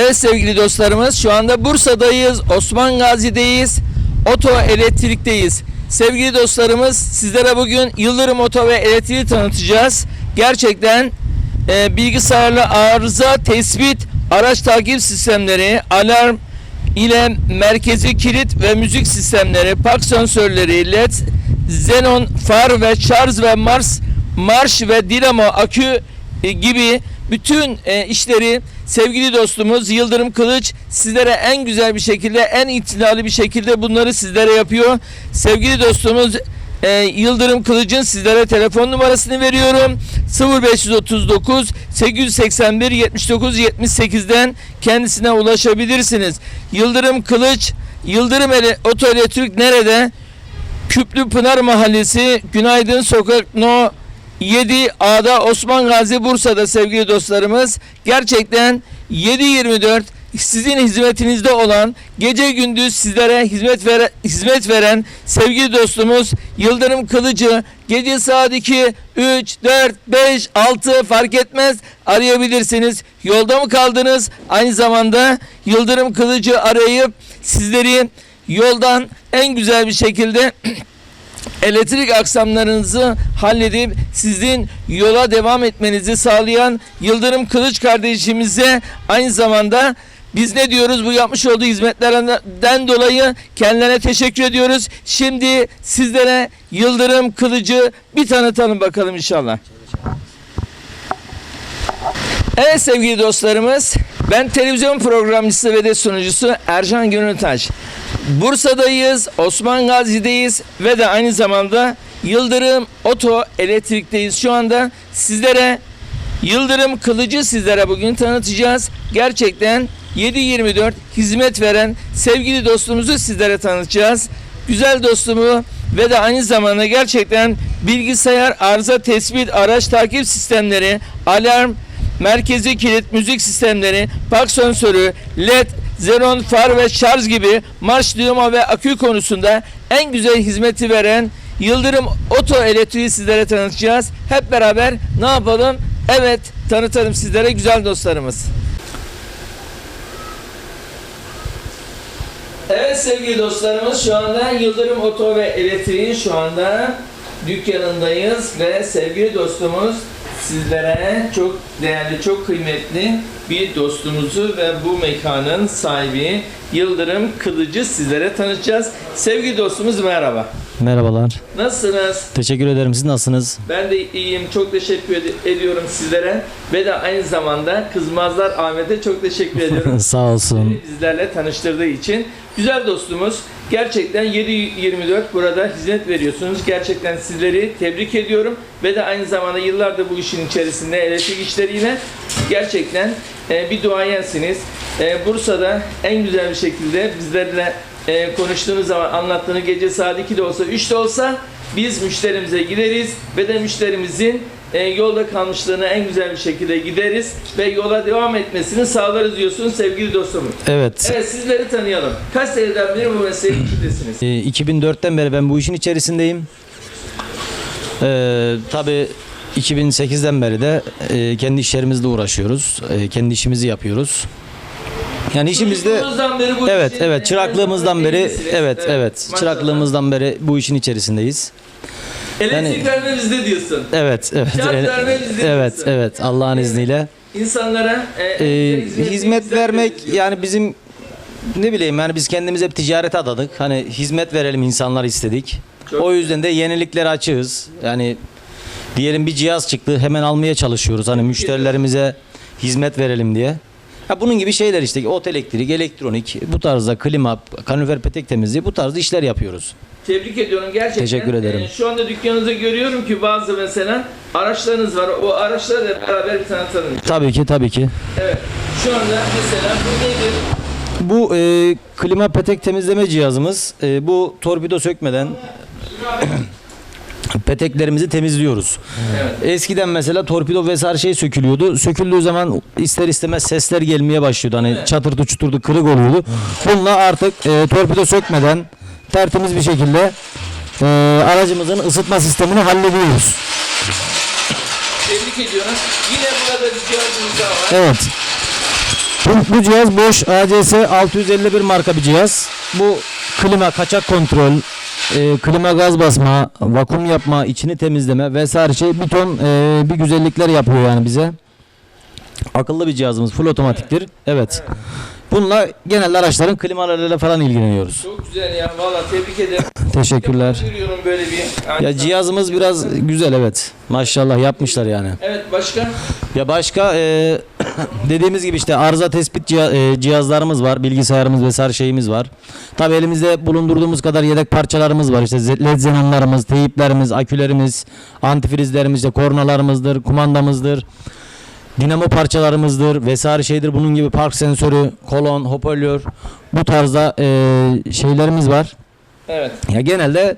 Evet sevgili dostlarımız şu anda Bursa'dayız, Osman Gazi'deyiz, Oto Elektrik'teyiz. Sevgili dostlarımız sizlere bugün Yıldırım Oto ve Elektriği tanıtacağız. Gerçekten e, bilgisayarlı arıza tespit, araç takip sistemleri, alarm ile merkezi kilit ve müzik sistemleri, park sensörleri, led, xenon, far ve şarj ve mars, marş ve dinamo akü e, gibi bütün e, işleri sevgili dostumuz Yıldırım Kılıç sizlere en güzel bir şekilde, en itinalı bir şekilde bunları sizlere yapıyor. Sevgili dostumuz e, Yıldırım Kılıç'ın sizlere telefon numarasını veriyorum. 0539 881 79 78'den kendisine ulaşabilirsiniz. Yıldırım Kılıç, Yıldırım Ele, Oto nerede? Küplü Pınar Mahallesi, Günaydın Sokak No 7A'da Osman Gazi Bursa'da sevgili dostlarımız. Gerçekten 7-24 sizin hizmetinizde olan gece gündüz sizlere hizmet vere, hizmet veren sevgili dostumuz Yıldırım Kılıcı gece saat 2, 3, 4, 5, 6 fark etmez arayabilirsiniz. Yolda mı kaldınız? Aynı zamanda Yıldırım Kılıcı arayıp sizleri yoldan en güzel bir şekilde elektrik aksamlarınızı halledip sizin yola devam etmenizi sağlayan Yıldırım Kılıç kardeşimize aynı zamanda biz ne diyoruz bu yapmış olduğu hizmetlerden dolayı kendilerine teşekkür ediyoruz. Şimdi sizlere Yıldırım Kılıcı bir tanıtalım bakalım inşallah. Evet sevgili dostlarımız ben televizyon programcısı ve de sunucusu Ercan Gönültaş. Bursa'dayız, Osman Gazi'deyiz ve de aynı zamanda Yıldırım Oto Elektrik'teyiz. Şu anda sizlere Yıldırım Kılıcı sizlere bugün tanıtacağız. Gerçekten 7-24 hizmet veren sevgili dostumuzu sizlere tanıtacağız. Güzel dostumu ve de aynı zamanda gerçekten bilgisayar arıza tespit, araç takip sistemleri, alarm, merkezi kilit, müzik sistemleri, park sensörü, led, xenon, far ve şarj gibi marş diyoma ve akü konusunda en güzel hizmeti veren Yıldırım Oto Elektriği sizlere tanıtacağız. Hep beraber ne yapalım? Evet tanıtalım sizlere güzel dostlarımız. Evet sevgili dostlarımız şu anda Yıldırım Oto ve Elektriğin şu anda dükkanındayız ve sevgili dostumuz sizlere çok değerli, çok kıymetli bir dostumuzu ve bu mekanın sahibi Yıldırım Kılıcı sizlere tanıtacağız. Sevgili dostumuz merhaba. Merhabalar. Nasılsınız? Teşekkür ederim. Siz nasılsınız? Ben de iyiyim. Çok teşekkür ed- ediyorum sizlere. Ve de aynı zamanda Kızmazlar Ahmet'e çok teşekkür ediyorum. Sağ olsun. bizlerle tanıştırdığı için. Güzel dostumuz. Gerçekten 7-24 burada hizmet veriyorsunuz. Gerçekten sizleri tebrik ediyorum. Ve de aynı zamanda yıllardır bu işin içerisinde elektrik işleriyle gerçekten e, bir duayensiniz. E, Bursa'da en güzel bir şekilde bizlerle e, konuştuğunuz zaman anlattığınız gece saat 2'de olsa 3'te olsa biz müşterimize gideriz ve de müşterimizin e, yolda kalmışlığına en güzel bir şekilde gideriz ve yola devam etmesini sağlarız diyorsun sevgili dostum. Evet. Evet sizleri tanıyalım. Kaç seneden beri bu mesleğin içindesiniz? Ee, 2004'ten beri ben bu işin içerisindeyim. Ee, tabii 2008'den beri de e, kendi işlerimizle uğraşıyoruz. E, kendi işimizi yapıyoruz. Yani işimizde beri bu Evet, işin, evet. e, Çıraklığımızdan beri evet, evet. maşallah. Çıraklığımızdan beri bu işin içerisindeyiz. Elektrik yani- bizde diyorsun. Evet, evet. Kağıt evet, verme bizde Evet, diyorsun. evet. Allah'ın izniyle. İnsanlara e, Ee, hizmet- hizmet bizden vermek veriyoruz. yani bizim ne bileyim yani biz kendimiz hep ticarete adadık. Hani hizmet verelim insanlar istedik. Çok o yüzden de yeniliklere açığız. Yani diyelim bir cihaz çıktı hemen almaya çalışıyoruz. Hani müşterilerimize hizmet verelim diye. Ya bunun gibi şeyler işte otel elektrik, elektronik, bu tarzda klima, kalorifer petek temizliği bu tarzda işler yapıyoruz. Tebrik ediyorum gerçekten. Teşekkür ederim. E, şu anda dükkanınızda görüyorum ki bazı mesela araçlarınız var. O araçları da beraber bir tanıtalım. Tabii ki tabii ki. Evet. Şu anda mesela bu nedir? Bu e, klima petek temizleme cihazımız. E, bu torpido sökmeden peteklerimizi temizliyoruz. Evet. Eskiden mesela torpido vesaire şey sökülüyordu. Söküldüğü zaman ister istemez sesler gelmeye başlıyordu. Hani çatırtı çuturdu kırık oluyordu. Bununla artık e, torpido sökmeden tertemiz bir şekilde e, aracımızın ısıtma sistemini hallediyoruz. Tebrik ediyorum. Yine burada bir cihazımız daha var. Evet. Bu, bu cihaz boş ACS 651 marka bir cihaz. Bu klima kaçak kontrol, e, klima gaz basma, vakum yapma, içini temizleme vesaire şey bir ton e, bir güzellikler yapıyor yani bize. Akıllı bir cihazımız full otomatiktir. Evet. Bununla genelde araçların klimalarıyla falan ilgileniyoruz. Çok güzel ya. Valla tebrik ederim. Teşekkürler. Görüyorum böyle bir. Ya cihazımız biraz güzel evet. Maşallah yapmışlar yani. Evet başka? Ya başka e, dediğimiz gibi işte arıza tespit e, cihazlarımız var, bilgisayarımız vesaire şeyimiz var. Tabii elimizde bulundurduğumuz kadar yedek parçalarımız var. İşte led xenonlarımız, teyiplerimiz, akülerimiz, antifrizlerimiz, işte kornalarımızdır, kumandamızdır. Dinamo parçalarımızdır vesaire şeydir. Bunun gibi park sensörü, kolon, hoparlör bu tarzda e, şeylerimiz var. Evet. Ya genelde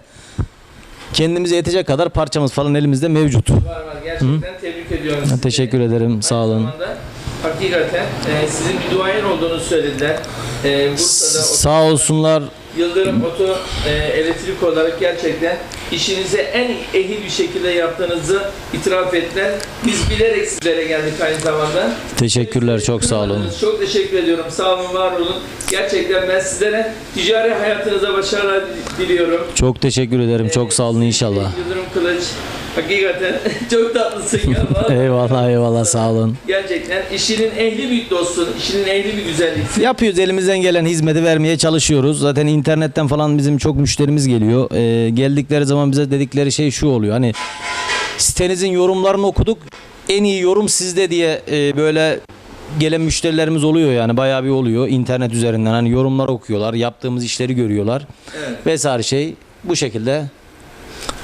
kendimize yetecek kadar parçamız falan elimizde mevcut. Var var. Gerçekten tebrik ediyorum sizi. Teşekkür ederim. Sağ olun. Aynı zamanda Hakikaten e, sizin bir duayen olduğunu söylediler. E, Bursa'da Sağ olsunlar. Yıldırım Oto e, elektrik olarak gerçekten işinizi en ehil bir şekilde yaptığınızı itiraf ettiler. Biz bilerek sizlere geldik aynı zamanda. Teşekkürler. Çok sağ olun. Çok teşekkür ediyorum. Sağ olun, var olun. Gerçekten ben sizlere ticari hayatınıza başarılar diliyorum. Çok teşekkür ederim. Çok sağ olun inşallah. Yıldırım Kılıç. Hakikaten çok tatlısın ya. Vallahi. Eyvallah eyvallah sağ olun. Gerçekten işinin ehli bir dostun, işinin ehli bir güzelliksin. Yapıyoruz elimizden gelen hizmeti vermeye çalışıyoruz. Zaten internetten falan bizim çok müşterimiz geliyor. Ee, geldikleri zaman bize dedikleri şey şu oluyor. Hani sitenizin yorumlarını okuduk. En iyi yorum sizde diye e, böyle gelen müşterilerimiz oluyor yani bayağı bir oluyor internet üzerinden hani yorumlar okuyorlar yaptığımız işleri görüyorlar Evet. vesaire şey bu şekilde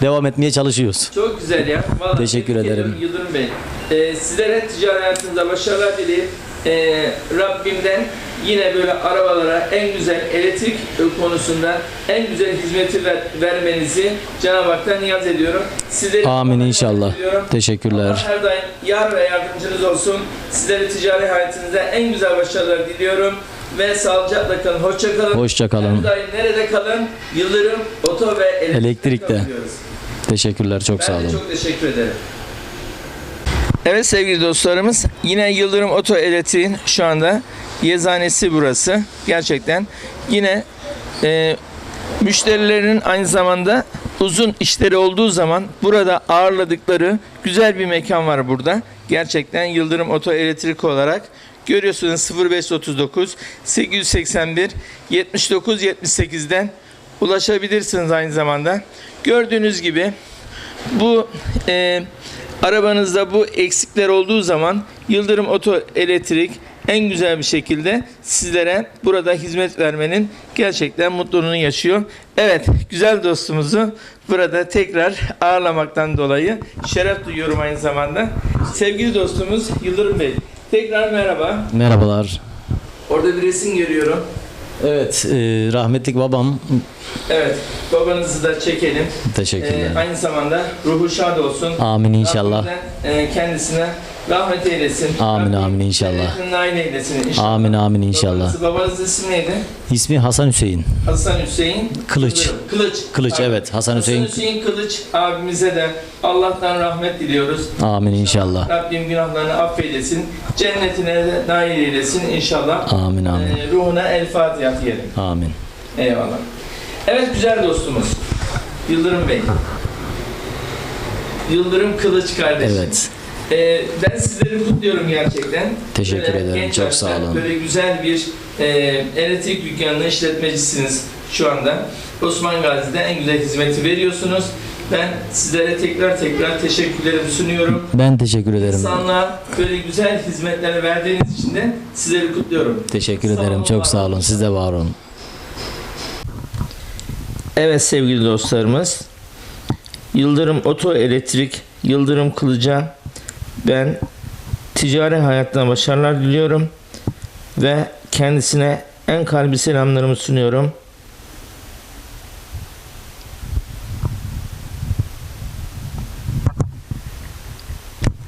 devam etmeye çalışıyoruz. Çok güzel ya. Vallahi Teşekkür ederim. Yıldırım Bey. Ee, sizlere ticari hayatınızda başarılar dileyip ee, Rabbimden yine böyle arabalara en güzel elektrik e, konusunda en güzel hizmeti ver- vermenizi Cenab-ı Hak'tan niyaz ediyorum. Sizleri Amin inşallah. Teşekkürler. Allah her daim yar ve yardımcınız olsun. Sizlere ticari hayatınızda en güzel başarılar diliyorum. Ve sağlıcakla kalın. Hoşça kalın. Hoşça kalın. Her daim nerede kalın? Yıldırım, oto ve elektrik Elektrikte. kalıyoruz. Teşekkürler çok sağ Ben de olun. çok teşekkür ederim. Evet sevgili dostlarımız yine Yıldırım Oto Elektriğin şu anda yazanesi burası. Gerçekten yine e, müşterilerin aynı zamanda uzun işleri olduğu zaman burada ağırladıkları güzel bir mekan var burada. Gerçekten Yıldırım Oto Elektrik olarak görüyorsunuz 0539 881 79 78'den ulaşabilirsiniz aynı zamanda. Gördüğünüz gibi bu e, arabanızda bu eksikler olduğu zaman Yıldırım Oto Elektrik en güzel bir şekilde sizlere burada hizmet vermenin gerçekten mutluluğunu yaşıyor. Evet, güzel dostumuzu burada tekrar ağırlamaktan dolayı şeref duyuyorum aynı zamanda. Sevgili dostumuz Yıldırım Bey, tekrar merhaba. Merhabalar. Orada bir resim görüyorum. Evet, e, rahmetlik babam. Evet, babanızı da çekelim. Teşekkürler. Ee, aynı zamanda ruhu şad olsun. Amin inşallah. Rabbimden, e, kendisine rahmet eylesin. Amin, Rabbim amin inşallah. nail eylesin inşallah. Amin amin inşallah. Babanız, babanızın ismi neydi? İsmi Hasan Hüseyin. Hasan Hüseyin. Kılıç. Kılıç. Kılıç, Pardon. evet, Hasan Hüseyin. Hüseyin Kılıç abimize de Allah'tan rahmet diliyoruz. Amin inşallah. Rabbim günahlarını affeylesin. Cennetine de nail eylesin inşallah. Amin amin. Ee, ruhuna el Fatiha diyelim. Amin. Eyvallah. Evet güzel dostumuz. Yıldırım Bey. Yıldırım Kılıç kardeşim. Evet. Ee, ben sizleri kutluyorum gerçekten. Teşekkür Böyle ederim, çok sağ olun. Böyle güzel bir e, elektrik dükkanının işletmecisiniz şu anda. Osman Gazi'de en güzel hizmeti veriyorsunuz. Ben sizlere tekrar tekrar teşekkürlerimi sunuyorum. Ben teşekkür ederim. İnsanlığa böyle güzel hizmetler verdiğiniz için de sizleri kutluyorum. Teşekkür Sağ ederim. olun, Çok sağ olun. olun. Siz de var olun. Evet sevgili dostlarımız. Yıldırım Oto Elektrik, Yıldırım Kılıca ben ticari hayatına başarılar diliyorum ve kendisine en kalbi selamlarımı sunuyorum.